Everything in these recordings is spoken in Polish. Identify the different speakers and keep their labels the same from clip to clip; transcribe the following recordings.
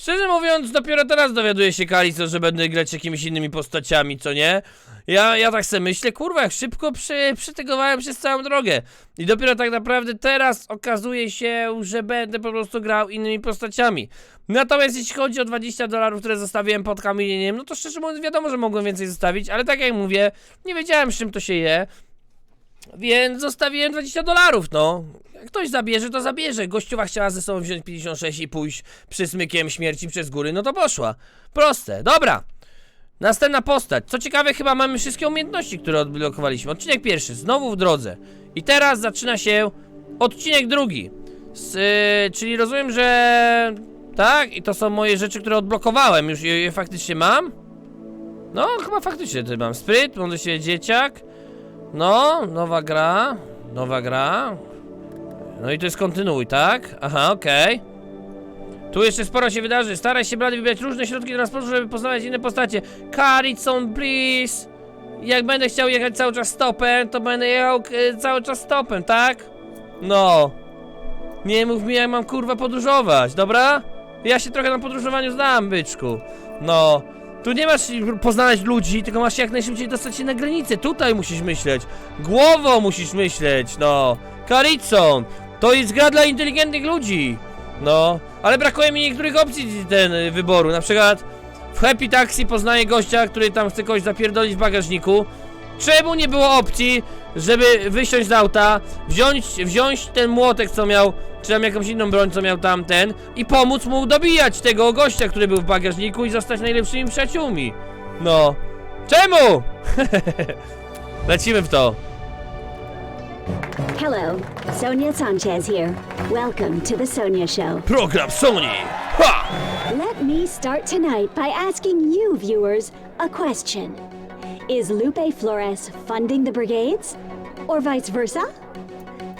Speaker 1: Szczerze mówiąc, dopiero teraz dowiaduje się Kalisto, że będę grać jakimiś innymi postaciami, co nie? Ja, ja tak sobie myślę, kurwa, jak szybko przy, przytygowałem przez całą drogę. I dopiero tak naprawdę teraz okazuje się, że będę po prostu grał innymi postaciami. Natomiast jeśli chodzi o 20 dolarów, które zostawiłem pod kamieniem, no to szczerze mówiąc wiadomo, że mogłem więcej zostawić, ale tak jak mówię, nie wiedziałem z czym to się je. Więc zostawiłem 20 dolarów, no. Jak ktoś zabierze, to zabierze. Gościuwa chciała ze sobą wziąć 56 i pójść przysmykiem śmierci przez góry, no to poszła. Proste, dobra. Następna postać. Co ciekawe, chyba mamy wszystkie umiejętności, które odblokowaliśmy. Odcinek pierwszy, znowu w drodze. I teraz zaczyna się odcinek drugi. S, y, czyli rozumiem, że... Tak? I to są moje rzeczy, które odblokowałem. Już je, je faktycznie mam? No, chyba faktycznie to mam. Spryt, może się dzieciak. No, nowa gra. Nowa gra. No i to jest kontynuuj, tak? Aha, okej. Tu jeszcze sporo się wydarzy. Staraj się, blady, wybierać różne środki transportu, żeby poznawać inne postacie. Caricon, please! Jak będę chciał jechać cały czas stopem, to będę jechał e, cały czas stopem, tak? No. Nie mów mi, jak mam kurwa podróżować, dobra? Ja się trochę na podróżowaniu znam, byczku. No. Tu nie masz poznać ludzi, tylko masz jak najszybciej dostać się na granicę. Tutaj musisz myśleć. Głową musisz myśleć, no. Caricon, to jest gra dla inteligentnych ludzi. No, ale brakuje mi niektórych opcji ten y, wyboru. Na przykład w Happy Taxi poznaję gościa, który tam chce kogoś zapierdolić w bagażniku. Czemu nie było opcji, żeby wysiąść z auta, wziąć, wziąć ten młotek, co miał, czy tam jakąś inną broń, co miał tamten, i pomóc mu dobijać tego gościa, który był w bagażniku i zostać najlepszymi przyjaciółmi? No. Czemu? Lecimy w to.
Speaker 2: Hello, Sonia Sanchez here. Welcome to the Sonia Show.
Speaker 1: Program Sony. Ha!
Speaker 2: Let me start tonight by asking you, viewers, a question. Is Lupe Flores funding the brigades? Or vice versa?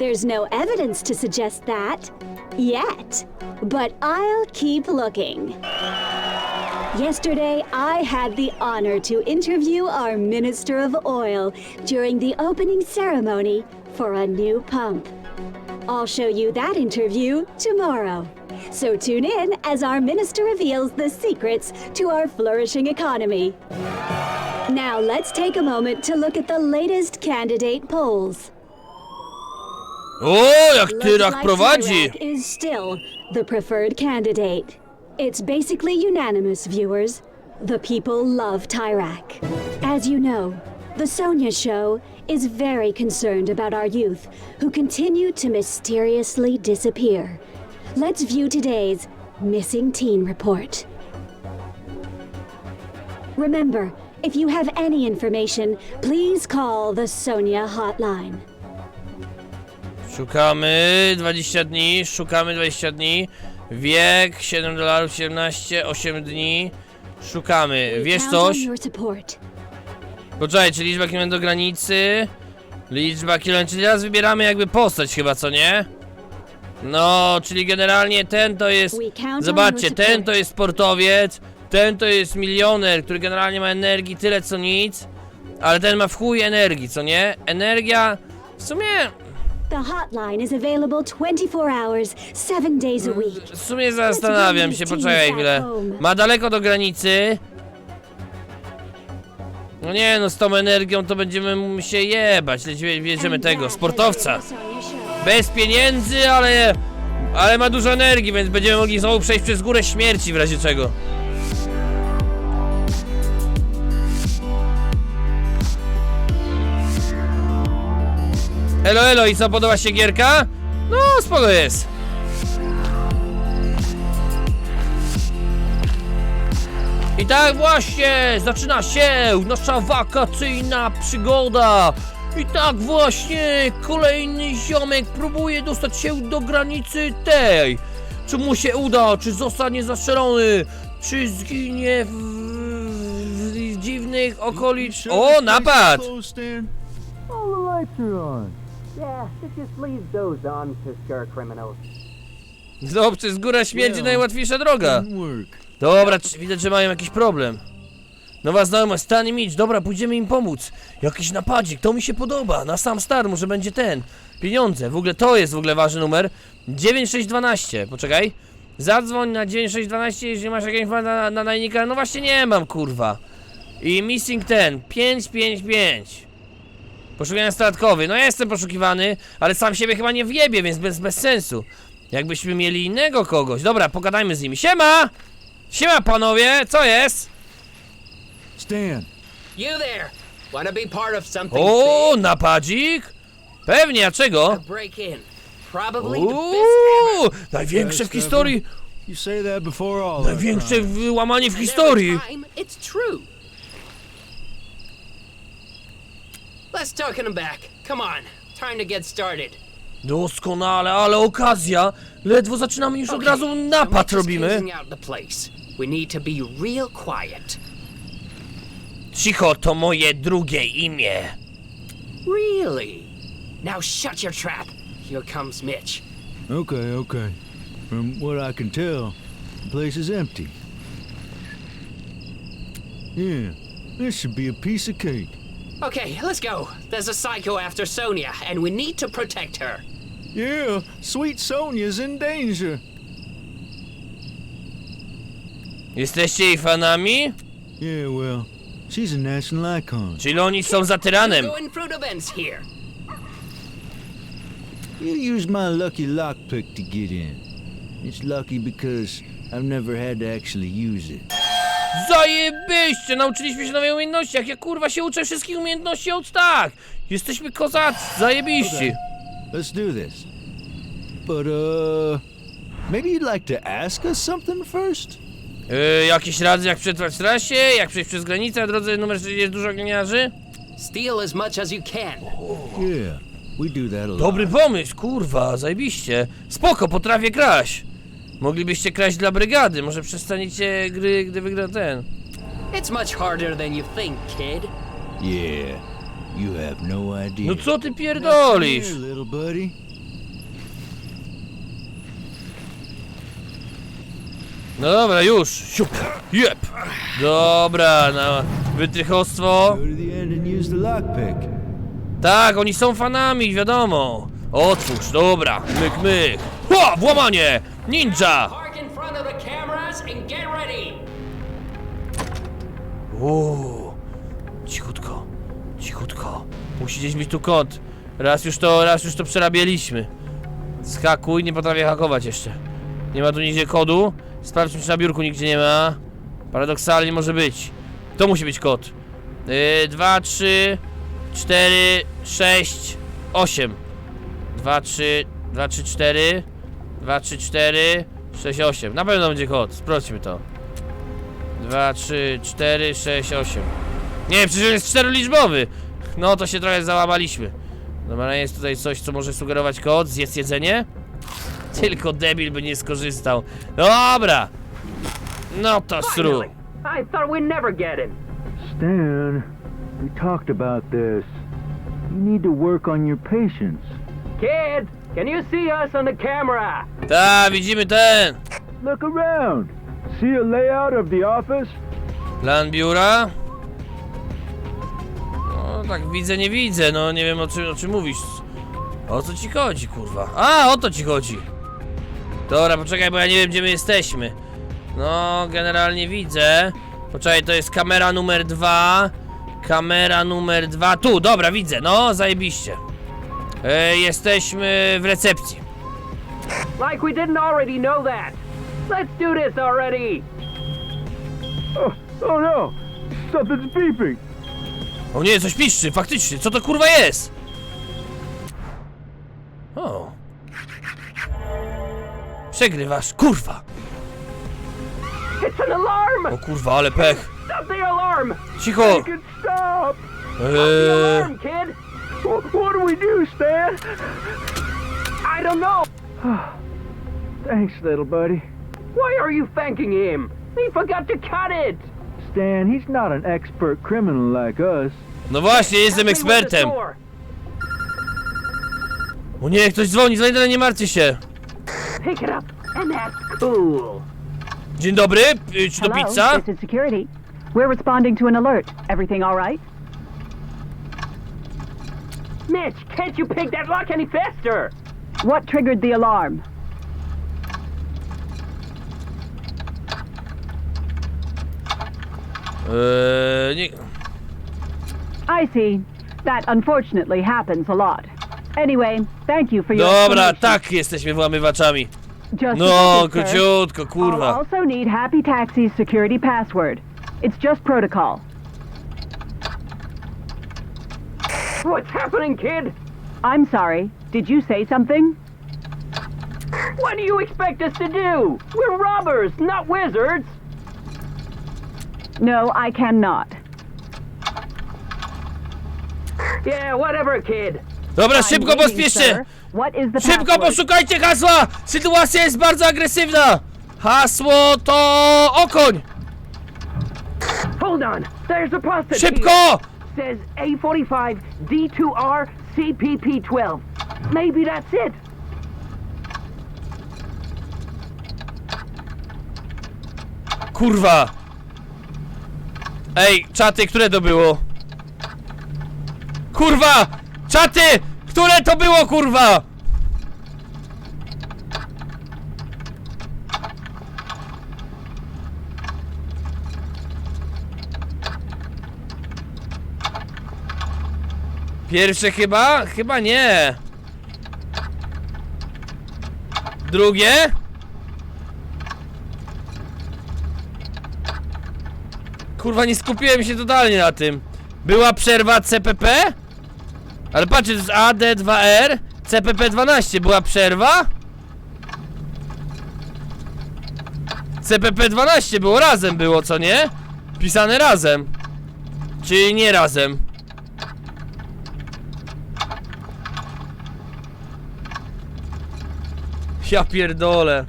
Speaker 2: There's no evidence to suggest that. Yet. But I'll keep looking. Yesterday, I had the honor to interview our Minister of Oil during the opening ceremony for a new pump. I'll show you that interview tomorrow. So tune in as our minister reveals the secrets to our flourishing economy. Now let's take a moment to look at the latest candidate polls.
Speaker 1: O, jak
Speaker 2: Looks
Speaker 1: Tyrak
Speaker 2: like
Speaker 1: prowadzi!
Speaker 2: Tyrak is still the preferred candidate. It's basically unanimous, viewers. The people love Tyrak. As you know, the Sonia Show is very concerned about our youth who continue to mysteriously disappear. Let's view today's Missing Teen Report. Remember, if you have any information, please call the Sonia hotline.
Speaker 1: Szukamy 20 dni, szukamy 20 dni. Wiek 7 dolarów 17, 8 dni. Szukamy. Wiesz coś? Poczekaj, czy liczba kilometrów do granicy? Liczba kilometrów, czyli teraz wybieramy jakby postać chyba, co nie? No, czyli generalnie ten to jest... Zobaczcie, ten to jest sportowiec, ten to jest milioner, który generalnie ma energii tyle co nic, ale ten ma w chuj energii, co nie? Energia... W sumie...
Speaker 2: The hotline is available 24 hours, 7 days a week.
Speaker 1: W sumie zastanawiam się, poczekaj chwilę. Ma daleko do granicy. No nie no, z tą energią to będziemy się jebać. Lecimy- Bierzemy tego, sportowca. Bez pieniędzy, ale... Ale ma dużo energii, więc będziemy mogli znowu przejść przez górę śmierci w razie czego. Elo, elo, i co, podoba się gierka? No, spoko jest. I tak właśnie zaczyna się nasza wakacyjna przygoda. I tak właśnie kolejny ziomek próbuje dostać się do granicy tej. Czy mu się uda, czy zostanie zastrzelony, czy zginie w, w dziwnych okolic... O, napad!
Speaker 3: All the lights are on.
Speaker 4: Yeah, it just leaves those on to scare criminals.
Speaker 1: Przez górę śmierci
Speaker 3: Well.
Speaker 1: najłatwiejsza droga. Dobra, czy, widać, że mają jakiś problem. Nowa znajoma, Stan i Mitch, dobra, pójdziemy im pomóc. Jakiś napadzik, to mi się podoba. Na sam star może będzie ten. Pieniądze, w ogóle to jest w ogóle ważny numer. 9612, poczekaj. Zadzwoń na 9612, jeżeli masz jakieś informacje na, na najnika. No właśnie nie mam, kurwa. I missing ten, 555. Poszukiwania statkowy. No ja jestem poszukiwany, ale sam siebie chyba nie wjebie, więc bez, bez sensu. Jakbyśmy mieli innego kogoś. Dobra, pogadajmy z nimi. Siema! Siema panowie, co jest?
Speaker 3: Stan,
Speaker 5: You there! Wanna be part of something
Speaker 1: O, napadzik? Pewnie, a czego?
Speaker 5: Break in. Probably the best
Speaker 1: Uuu,
Speaker 5: ever.
Speaker 1: największe w historii,
Speaker 3: you say that before all that
Speaker 1: największe wyłamanie w
Speaker 5: every
Speaker 1: historii.
Speaker 5: time, it's true. Let's talking them back. Come on. Time to get started.
Speaker 1: Doskonale, ale okazja. Ledwo zaczynamy już od razu napad robimy.
Speaker 5: closing out the place. We need to be real quiet.
Speaker 1: Cicho to moje drugie imię.
Speaker 5: Really? Now shut your trap. Here comes Mitch.
Speaker 3: Okay, okay. From what I can tell, the place is empty. Yeah, this should be a piece of cake.
Speaker 5: Okay, let's go. There's a psycho after Sonia, and we need to protect her.
Speaker 3: Yeah, sweet Sonia's in danger.
Speaker 1: Jesteście jej fanami?
Speaker 3: Yeah, well, she's a national icon.
Speaker 1: Czyli oni są za tyranem.
Speaker 5: Going through the vents here.
Speaker 3: You used my lucky lockpick to get in. It's lucky because I've never had to actually use it.
Speaker 1: Zajebiście, nauczyliśmy się nowej umiejętności. Jak ja kurwa się uczę wszystkich umiejętności od tak. Jesteśmy kozacy, zajebiści.
Speaker 3: Let's do this. But, uh, maybe you'd like to ask us something first?
Speaker 1: Yy, jakieś rady jak przetrwać w trasie, jak przejść przez granicę, a drodze numer 6 jest dużo gliniarzy?
Speaker 5: Steal as much as you can.
Speaker 3: Yeah, we do that a lot.
Speaker 1: Dobry pomysł, kurwa, zajebiście. Spoko, potrafię kraść. Moglibyście kraść dla brygady, może przestaniecie gry, gdy wygra ten.
Speaker 5: It's much harder than you think, kid.
Speaker 3: Yeah, you have no idea.
Speaker 1: No co ty pierdolisz?
Speaker 3: Here, little buddy.
Speaker 1: No dobra, już, siup, jep. Dobra, na wytrychostwo. Tak, oni są fanami, wiadomo. Otwórz, dobra, myk, myk. Ha, włamanie, ninja. Uuu, cichutko, cichutko. Musi gdzieś być tu kod. Raz już to, raz już to przerabialiśmy. Skakuj, nie potrafię hakować jeszcze. Nie ma tu nigdzie kodu. Sprawdźmy, czy na biurku nigdzie nie ma. Paradoksalnie może być. To musi być kod. Yy, 2, 3, 4, 6, 8. 2, 3, 2, 3, 4, 2, 3, 4, 6, 8. Na pewno będzie kod. Sprawdźmy to. 2, 3, 4, 6, 8. Nie, przecież on jest czteroliczbowy. No to się trochę załamaliśmy. Dobra, jest tutaj coś, co może sugerować kod. Zjedz jedzenie. Tylko debil by nie skorzystał. Dobra. No to sru.
Speaker 4: I thought we'd never get him.
Speaker 3: Stan, we talked about this. You need to work on your patience.
Speaker 4: Kid, can you see us on the camera?
Speaker 1: Ta, widzimy ten.
Speaker 3: Look around. See a layout of the office?
Speaker 1: Plan biura. No tak widzę, nie widzę. No nie wiem o czym, o czym mówisz. O co ci chodzi, kurwa? A, o to ci chodzi. Dobra, poczekaj, bo ja nie wiem, gdzie my jesteśmy. No, generalnie widzę. Poczekaj, to jest kamera numer dwa. Kamera numer dwa. Tu, dobra, widzę. No, zajebiście. E, jesteśmy w recepcji.
Speaker 4: Like we didn't already know that. Let's do this already.
Speaker 3: Oh, oh no! Something's beeping.
Speaker 1: O nie, coś piszczy, faktycznie. Co to kurwa jest? O. Przegrywasz, kurwa.
Speaker 4: It's an alarm!
Speaker 1: O kurwa, ale pech.
Speaker 4: Stop the alarm!
Speaker 1: Cicho.
Speaker 3: It stop!
Speaker 4: The
Speaker 1: Eee,
Speaker 4: alarm, kid!
Speaker 3: Wh- What do we do, Stan?
Speaker 4: I don't know.
Speaker 3: Thanks, little buddy.
Speaker 4: Why are you thanking him? He forgot to cut it.
Speaker 3: Stan, he's not an expert criminal like us.
Speaker 1: no właśnie, jestem
Speaker 4: Help me with the
Speaker 1: ekspertem.
Speaker 4: door.
Speaker 1: O nie, ktoś dzwoni, Zlejder, nie martwcie się.
Speaker 4: Pick it up, and that's cool.
Speaker 1: Dzień dobry, y, czy to
Speaker 6: Hello,
Speaker 1: pizza?
Speaker 6: this is security. We're responding to an alert. Everything all right?
Speaker 4: Mitch, can't you pick that lock any faster?
Speaker 6: What triggered the alarm?
Speaker 1: Uh,
Speaker 6: I see. That unfortunately happens a lot. Anyway, thank you for your
Speaker 1: Dobra, tak jesteśmy włamywaczami.
Speaker 6: Just
Speaker 1: no, króciutko, kurwa.
Speaker 6: I also need Happy Taxi's security password. It's just protocol.
Speaker 4: What's happening, kid?
Speaker 6: I'm sorry. Did you say something?
Speaker 4: What do you expect us to do? We're robbers, not wizards.
Speaker 6: No, I cannot.
Speaker 4: Yeah, whatever, kid.
Speaker 1: Dobra, szybko
Speaker 6: waiting,
Speaker 1: pospieszcie!
Speaker 6: What is the
Speaker 1: Szybko
Speaker 6: password?
Speaker 1: poszukajcie hasła! Sytuacja jest bardzo agresywna! Hasło to okoń!
Speaker 4: Hold on. There's a post
Speaker 1: Szybko!
Speaker 4: Says A45 D2R CPP12. Maybe that's it.
Speaker 1: Kurwa! Ej, czaty, które to było? Kurwa! Czaty! Które to było, kurwa? Pierwsze chyba? Chyba nie. Drugie? Kurwa, nie skupiłem się totalnie na tym. Była przerwa CPP? Ale patrzcie, to jest AD2R, CPP12. Była przerwa? CPP12 było razem, było co nie? Pisane razem. Czy nie razem? Ja pierdolę.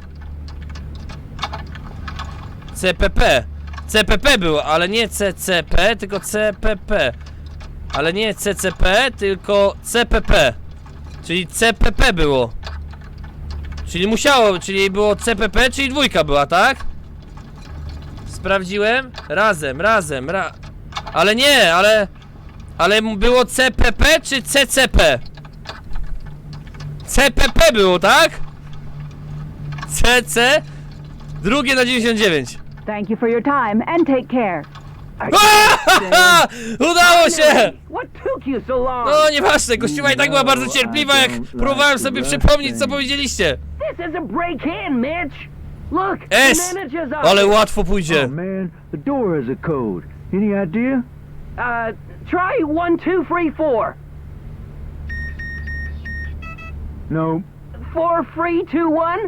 Speaker 1: CPP. CPP było, ale nie CCP, tylko CPP. Ale nie CCP, tylko CPP. Czyli CPP było. Czyli musiało, czyli było CPP, czyli dwójka była, tak? Sprawdziłem? Razem, razem, ra... Ale nie, ale... Ale było CPP czy CCP? CPP było, tak? CC? Drugie na 99.
Speaker 6: Thank you for your time and take care.
Speaker 1: Udało się!
Speaker 4: What took you so long?
Speaker 1: No nieważne, i tak była bardzo cierpliwa, jak próbowałem sobie przypomnieć, co powiedzieliście.
Speaker 4: This is a break-in, Mitch. Look,
Speaker 1: S!
Speaker 4: the manager's up.
Speaker 1: Ale łatwo
Speaker 3: Oh
Speaker 1: pójdzie.
Speaker 3: man, the door has a code. Any idea?
Speaker 4: Uh, try one, two, three, four.
Speaker 3: No.
Speaker 4: Four, three, two, one.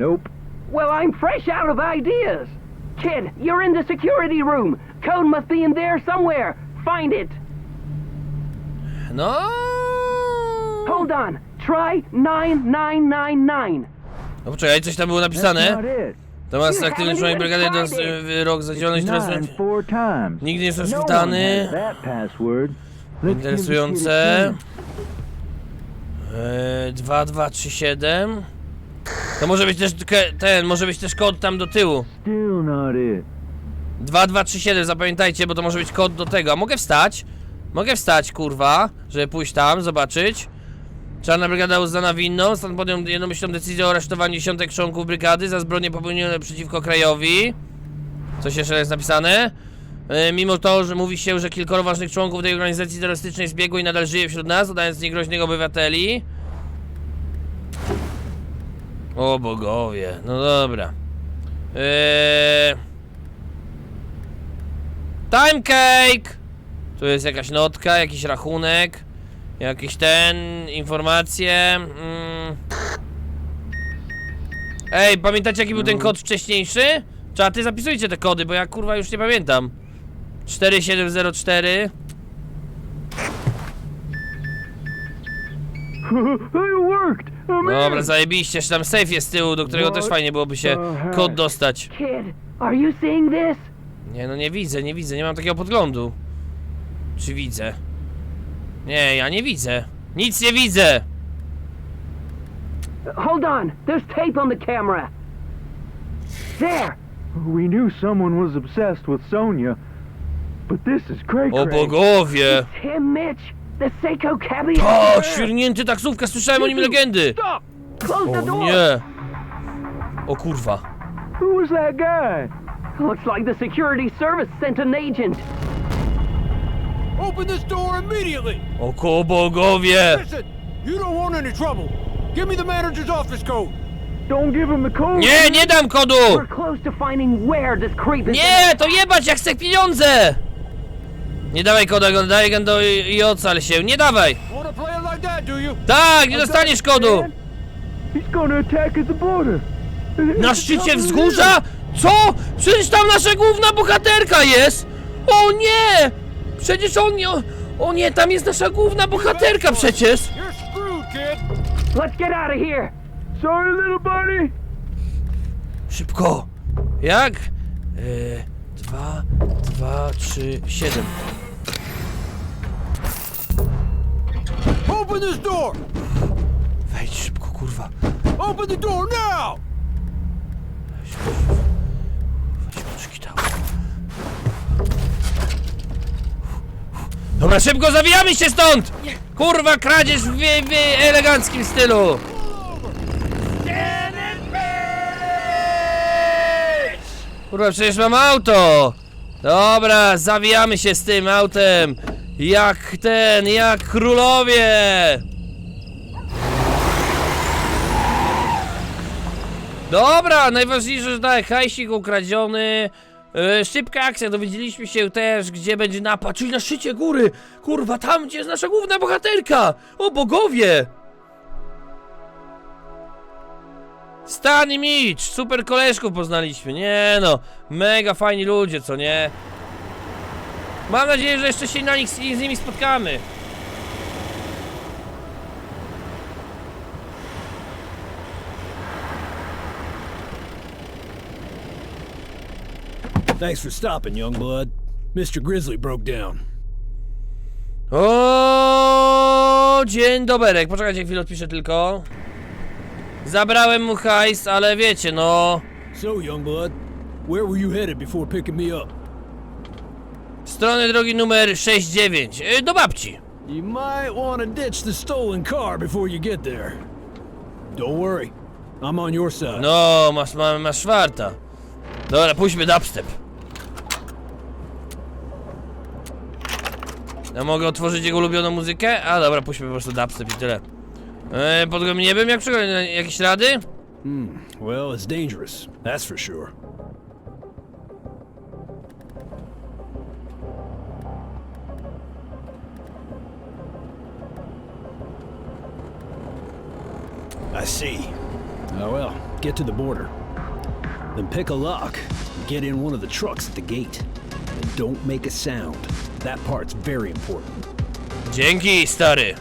Speaker 3: Nope.
Speaker 4: Well, I'm fresh out of ideas. Kid, you're in the security room. Code must be in there somewhere. Find it.
Speaker 1: No.
Speaker 4: Hold on. Try 9999.
Speaker 1: No poczekaj, coś tam było napisane. Temat aktywny członek brigady, jeden z- y, rok za działalność. Nigdy nie
Speaker 3: No this kid a
Speaker 1: Interesujące. Yy, 2237. To może być też ke- ten, może być też kod tam do tyłu.
Speaker 3: Still not it.
Speaker 1: 2237, zapamiętajcie, bo to może być kod do tego. A mogę wstać? Mogę wstać, kurwa, żeby pójść tam, zobaczyć. Czarna brygada uznana winną. Stan podjął jednomyślną decyzję o aresztowaniu dziesiątek członków brygady za zbrodnie popełnione przeciwko krajowi. Coś jeszcze jest napisane. E, Mimo to, że mówi się, że kilkoro ważnych członków tej organizacji terrorystycznej zbiegło i nadal żyje wśród nas, udając niegroźnych obywateli. O bogowie, no dobra. Eee... Time cake! Tu jest jakaś notka, jakiś rachunek, jakiś ten, informacje. Mm. Ej, pamiętacie jaki był ten kod wcześniejszy? Czaty, zapisujcie te kody, bo ja kurwa już nie pamiętam. 4704
Speaker 3: it worked.
Speaker 1: Dobra, zajebiście, jeszcze tam safe jest z tyłu, do którego też fajnie byłoby się kod dostać.
Speaker 4: Kid, are you seeing this?
Speaker 1: Nie, no nie widzę, nie widzę, nie mam takiego podglądu. Czy widzę? Nie, ja nie widzę. Nic nie widzę!
Speaker 4: Hold on. There's tape on the camera. There.
Speaker 3: We knew someone was obsessed with Sonia, but this is cray
Speaker 1: O bogowie!
Speaker 4: Tim Mitch. The Seiko cabbie.
Speaker 1: O, świrnięty taksówka, słyszałem o nim legendy!
Speaker 4: Stop. Close the
Speaker 1: O
Speaker 4: door.
Speaker 1: nie! O kurwa.
Speaker 3: Who was that guy?
Speaker 4: Looks like the security service sent an agent.
Speaker 7: Open this door immediately!
Speaker 1: Oko bogowie!
Speaker 7: Listen, you don't want any trouble. Give me the manager's office code.
Speaker 4: Don't give him the code.
Speaker 1: Nie, nie dam kodu!
Speaker 4: We're close to finding where this creep is.
Speaker 1: Nie, to jebać, jak chcę pieniądze! Nie dawaj koda, go- daj go do i, i ocal się, nie dawaj!
Speaker 7: Wanna play it like that, do you?
Speaker 1: Tak, nie dostaniesz kodu!
Speaker 4: He's gonna attack at the border.
Speaker 1: Na szczycie wzgórza? Co? Przecież tam nasza główna bohaterka jest! O nie! Przecież on nie... O nie, tam jest nasza główna bohaterka przecież!
Speaker 7: You're screwed, kid.
Speaker 4: Let's get out of here. Sorry, little buddy.
Speaker 1: Szybko! Jak? Yy, dwa, dwa, trzy, siedem.
Speaker 7: Open this door.
Speaker 1: Wejdź szybko, kurwa.
Speaker 7: Open the door now.
Speaker 1: Weź kluczyki dał. Dobra, szybko zawijamy się stąd! Kurwa, kradzież w, w eleganckim stylu! Kurwa, przecież mam auto! Dobra, zawijamy się z tym autem! Jak ten, jak królowie! Dobra, najważniejsze, że tak, hajsik ukradziony. Yy, szybka akcja, dowiedzieliśmy się też, gdzie będzie napad, czyli na szczycie góry. Kurwa, tam gdzie jest nasza główna bohaterka. O bogowie! Stan i Mitch, super koleżków poznaliśmy, nie no, mega fajni ludzie, co nie? Mam nadzieję, że jeszcze się na nich z, z nimi spotkamy.
Speaker 7: Thanks for stopping, young blood. Mr. Grizzly broke down.
Speaker 1: O, dzień doberek. Poczekajcie chwilę, odpiszę tylko. Zabrałem mu hajs, ale wiecie, no.
Speaker 7: So, young blood, where were you headed before picking me up?
Speaker 1: Strony drogi numer 69. y, Do babci.
Speaker 7: You might want to ditch the stolen car before you get there. Don't worry, I'm on your side.
Speaker 1: No, masz, ma, masz czwarta. Dobra, pójdźmy dubstep. Ja mogę otworzyć jego ulubioną muzykę? A dobra, puśćmy po prostu dubstep i tyle. E, pod niebem, jak jakieś rady?
Speaker 7: Hmm, well, it's dangerous, that's for sure. I see. Oh well, get to the border. Then pick a lock and get in one of the trucks at the gate. And don't make a sound. That part's very important.
Speaker 1: Dzięki, stary.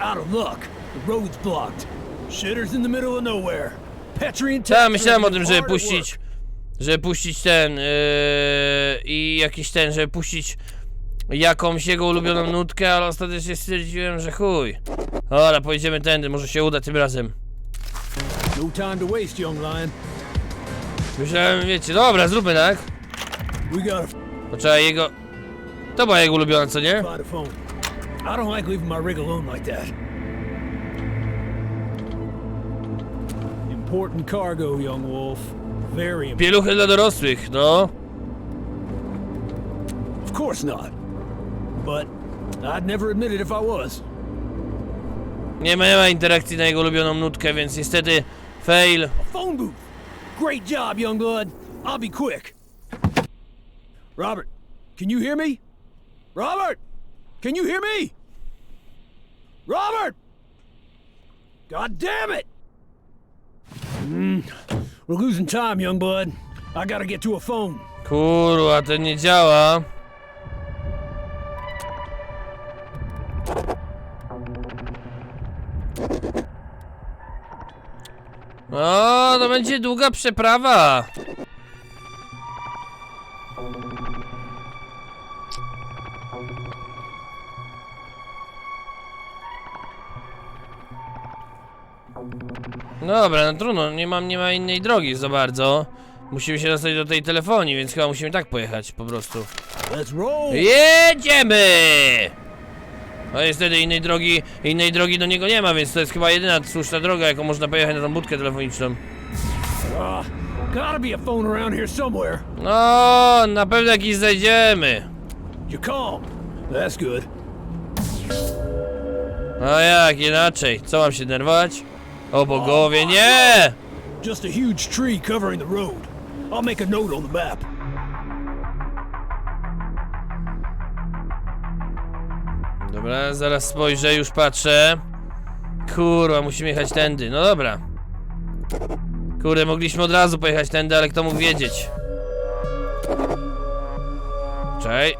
Speaker 7: Out of luck. The road's blocked. Shitter's in the middle of nowhere. Petri and Tex
Speaker 1: myślałem o tym, żeby puścić. Żeby puścić ten. Yy, I jakiś ten, żeby puścić jakąś jego ulubioną nutkę, ale ostatecznie stwierdziłem, że chuj. Dobra, pojedziemy tędy, może się uda tym razem.
Speaker 7: No time to waste, young lion.
Speaker 1: Myślałem, wiecie, dobra, zróbmy tak.
Speaker 7: We gotta
Speaker 1: Poczekaj, jego. To była jego ulubiona, co nie?
Speaker 7: find a phone. I don't like leaving my rig alone like that. Important cargo, young wolf. Very important.
Speaker 1: Pieluchy dla dorosłych, no.
Speaker 7: Of course not. But I'd never admit it if I was.
Speaker 1: Nie ma, interakcji na jego ulubioną nutkę, więc niestety fail.
Speaker 7: Phone booth. Great job, young blood. I'll be quick. Robert, can you hear me? Robert, can you hear me? Robert! God damn it! Mm, we're losing time, young blood. I gotta get to a phone.
Speaker 1: Kurwa, to nie działa. O, to będzie długa przeprawa. Dobra, no trudno, nie mam, nie ma innej drogi za bardzo. Musimy się dostać do tej telefonii, więc chyba musimy tak pojechać po prostu.
Speaker 7: Let's roll.
Speaker 1: Jedziemy! No niestety innej drogi, innej drogi do niego nie ma, więc to jest chyba jedyna słuszna droga, jaką można pojechać na tą budkę telefoniczną.
Speaker 7: Gotta be a phone around here somewhere.
Speaker 1: No, na pewno jakiś znajdziemy. A jak inaczej? Co mam się denerwować? O bogowie, nie!
Speaker 7: Just a huge tree covering the road. I'll make a note on the map.
Speaker 1: Dobra, zaraz spojrzę, już patrzę. Kurwa, musimy jechać tędy. No dobra. Kurde, mogliśmy od razu pojechać tędy, ale kto mógł wiedzieć? Czekaj.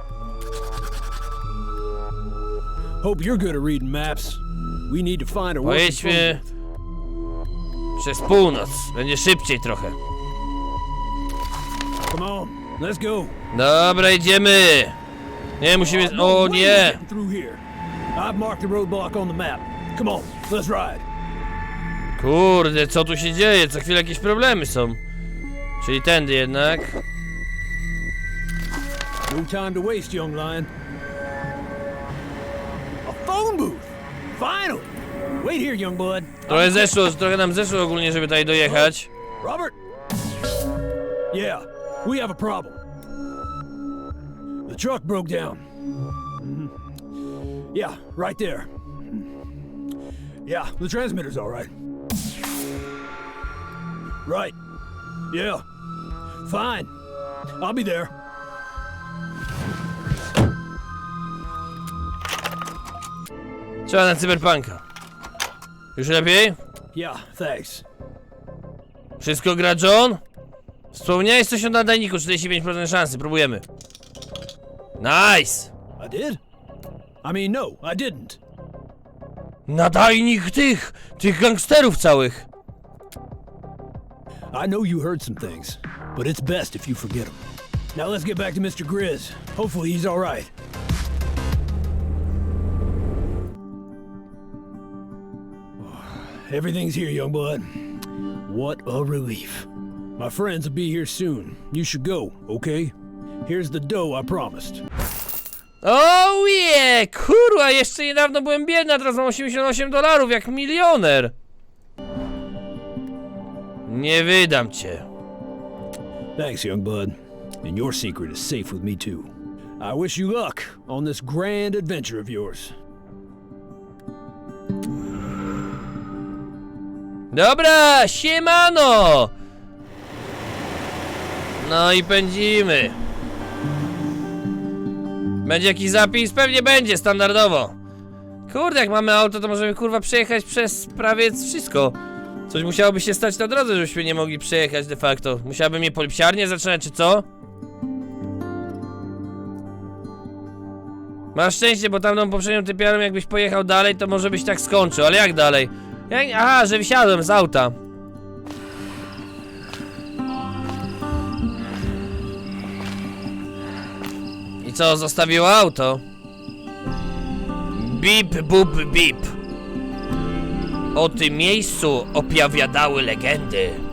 Speaker 7: Hope you're good at reading maps. We need to find a working
Speaker 1: Pojedźmy przez północ. Będzie szybciej trochę.
Speaker 7: Come on, let's go.
Speaker 1: Dobra, idziemy. Nie, musimy...
Speaker 7: No
Speaker 1: O nie!
Speaker 7: we're getting Through here. I've marked the roadblock on the map. Come on, let's ride.
Speaker 1: Kurde, co tu się dzieje? Co chwilę jakieś problemy są. Czyli tędy jednak.
Speaker 7: No time to waste, young lion. A phone booth. Finally. Wait here, young bud.
Speaker 1: Trochę zeszło, trochę nam zeszło ogólnie, żeby tutaj dojechać.
Speaker 7: Robert? Yeah, we have a problem. The truck broke down. Mhm. Yeah, right there. Yeah, the transmitter's all right. Right. Yeah. Fine. I'll be there.
Speaker 1: Trzeba na cyberpunka. Już lepiej?
Speaker 7: Yeah, thanks.
Speaker 1: Wszystko gra John? Wspomniałeś coś o nadajniku, 45% szansy, próbujemy. Nice!
Speaker 7: I did? I mean, no, I didn't.
Speaker 1: Nadajnik tych, tych gangsterów całych.
Speaker 7: I know you heard some things, but it's best if you forget them. Now let's get back to Mr. Grizz. Hopefully he's all Everything's here, young blood. What a relief. My friends will be here soon. You should go, okay? Here's the dough I promised.
Speaker 1: Oh yeah! Kurwa, jeszcze niedawno byłem biedny, a teraz mam 88 dolarów, jak milioner. Nie wydam cię.
Speaker 7: Thanks, young bud. And your secret is safe with me, too. I wish you luck on this grand adventure of yours.
Speaker 1: Dobra, siemano! No i pędzimy. Będzie jakiś zapis? Pewnie będzie, standardowo. Kurde, jak mamy auto, to możemy kurwa przejechać przez prawie wszystko. Coś musiałoby się stać na drodze, żebyśmy nie mogli przejechać de facto. Musiałaby mnie polipsiarnie zaczynać, czy co? Masz szczęście, bo tamtą poprzednią typiarą jakbyś pojechał dalej, to może byś tak skończył, ale jak dalej? Jak... Aha, że wysiadłem z auta. I co, zostawiło auto? Bip, bup, bip. O tym miejscu opowiadały legendy.